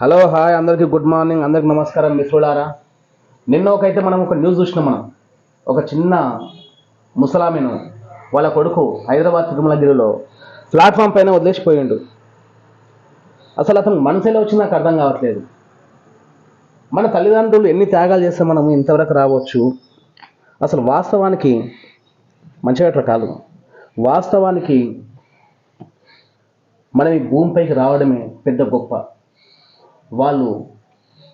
Hello hi అందరికీ good morning అందరికి నమస్కారం మిత్రులారా నిన్న ఒకైతే మనం ఒక న్యూస్ చూసినాం మనం. ఒక చిన్న ముసలామెను వాళ్ళ కొడుకు హైదరాబాద్ తిరుమలగిరిలో ప్లాట్ఫామ్ పైన వదిలేసిపోయిండు. అసలు అతను మనసులో ఎలా నాకు అర్థం కావట్లేదు. మన తల్లిదండ్రులు ఎన్ని త్యాగాలు చేస్తే మనము ఇంతవరకు రావచ్చు? అసలు వాస్తవానికి మంచిగా కాదు. వాస్తవానికి మనం ఈ భూమిపైకి రావడమే పెద్ద గొప్ప. వాళ్ళు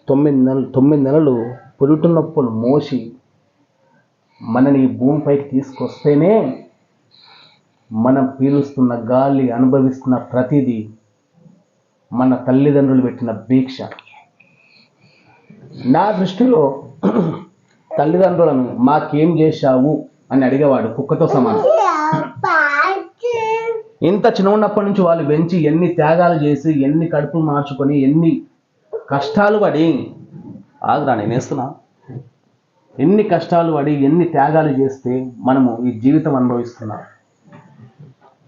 తొమ్మిది నెలలు తొమ్మిది నెలలు పురుటు నొప్పులు మోసి మనని ఈ భూమిపైకి తీసుకొస్తేనే మనం పీలుస్తున్న గాలి అనుభవిస్తున్న ప్రతిదీ మన తల్లిదండ్రులు పెట్టిన భీక్ష. నా దృష్టిలో తల్లిదండ్రులను మాకేం చేశావు అని అడిగేవాడు కుక్కతో సమానం. ఇంత చిన్న ఉన్నప్పటి నుంచి వాళ్ళు పెంచి ఎన్ని త్యాగాలు చేసి ఎన్ని కడుపులు మార్చుకొని ఎన్ని కష్టాలు పడి ఆగురా నేను వేస్తున్నా. ఎన్ని కష్టాలు పడి ఎన్ని త్యాగాలు చేస్తే మనము ఈ జీవితం అనుభవిస్తున్నాం?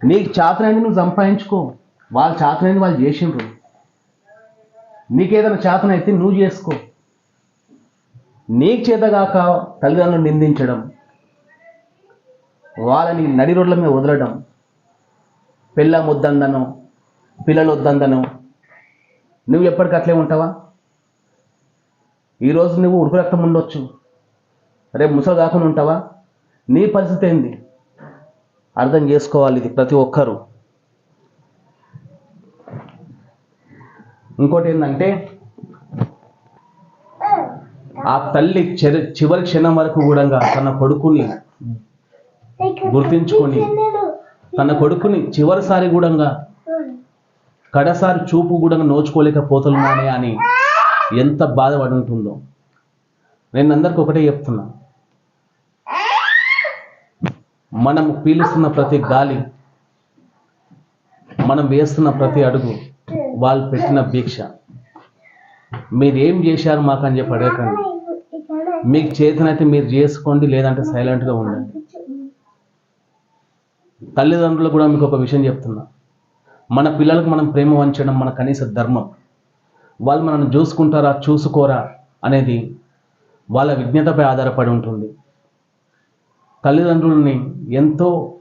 నీకు చాతనైంది నువ్వు సంపాదించుకో. వాళ్ళు చాతనైంది వాళ్ళు చేసిండ్రు. నీకేదైనా చేతనైతే నువ్వు చేసుకో. నీకు చేతగాక తల్లిదండ్రులు నిందించడం వాళ్ళని నడి రోడ్ల మీద వదలడం పిల్ల వద్దందను పిల్లలు వద్దందను నువ్వు ఎప్పటికీ అట్లే ఉంటావా? ఈరోజు నువ్వు ఉడుకు రక్తం ఉండొచ్చు. రేపు ముసలు కాకుండా ఉంటావా? నీ పరిస్థితి ఏంది? అర్థం చేసుకోవాలి ఇది ప్రతి ఒక్కరూ. ఇంకోటి ఏంటంటే ఆ తల్లి చెరి చివరి క్షణం వరకు కూడా తన కొడుకుని గుర్తించుకొని తన కొడుకుని చివరిసారి కూడా కడసారి చూపు కూడా నోచుకోలేకపోతున్నానే అని ఎంత బాధపడి ఉంటుందో నేను అందరికి ఒకటే చెప్తున్నా. మనం పీలుస్తున్న ప్రతి గాలి మనం వేస్తున్న ప్రతి అడుగు వాళ్ళు పెట్టిన భిక్ష. మీరు ఏం చేశారు మాకు అని చెప్పి అడగకండి. మీకు చేతనైతే మీరు చేసుకోండి లేదంటే సైలెంట్గా ఉండండి. తల్లిదండ్రులు కూడా మీకు ఒక విషయం చెప్తున్నా. మన పిల్లలకు మనం ప్రేమ వంచడం మన కనీస ధర్మం. వాళ్ళు మనల్ని చూసుకుంటారా చూసుకోరా అనేది వాళ్ళ విజ్ఞతపై ఆధారపడి ఉంటుంది. తల్లిదండ్రులని ఎంతో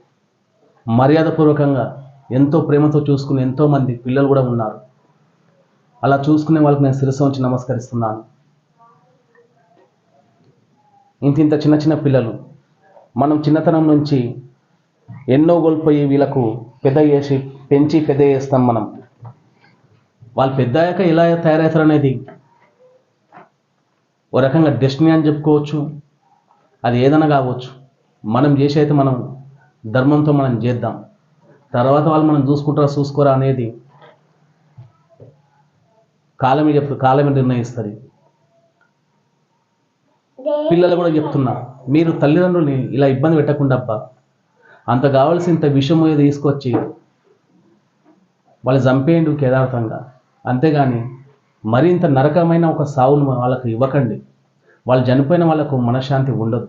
మర్యాదపూర్వకంగా ఎంతో ప్రేమతో చూసుకునే ఎంతోమంది పిల్లలు కూడా ఉన్నారు. అలా చూసుకునే వాళ్ళకి నేను శిరస్సు ఉంచి నమస్కరిస్తున్నాను. ఇంత ఇంత చిన్న చిన్న పిల్లలు మనం చిన్నతనం నుంచి ఎన్నో కోల్పోయి వీళ్ళకు పెద్ద చేసి పెంచి పెద్ద చేస్తాం మనం. వాళ్ళు పెద్ద అయ్యాక ఎలా తయారవుతారు అనేది ఓ రకంగా డెస్టినీ అని చెప్పుకోవచ్చు. అది ఏదైనా కావచ్చు. మనం చేసి అయితే మనం ధర్మంతో మనం చేద్దాం. తర్వాత వాళ్ళు మనం చూసుకుంటారా చూసుకోరా అనేది కాలమే చెప్తు కాలమే నిర్ణయిస్తుంది. పిల్లలు కూడా చెప్తున్నా మీరు తల్లిదండ్రుల్ని ఇలా ఇబ్బంది పెట్టకుండా అబ్బా అంత కావాల్సినంత విషం తీసుకొచ్చి వాళ్ళు చంపేయండి కేదార్థంగా అంతేగాని మరింత నరకమైన ఒక సావును వాళ్ళకు ఇవ్వకండి. వాళ్ళు చనిపోయిన వాళ్ళకు మనశ్శాంతి ఉండదు.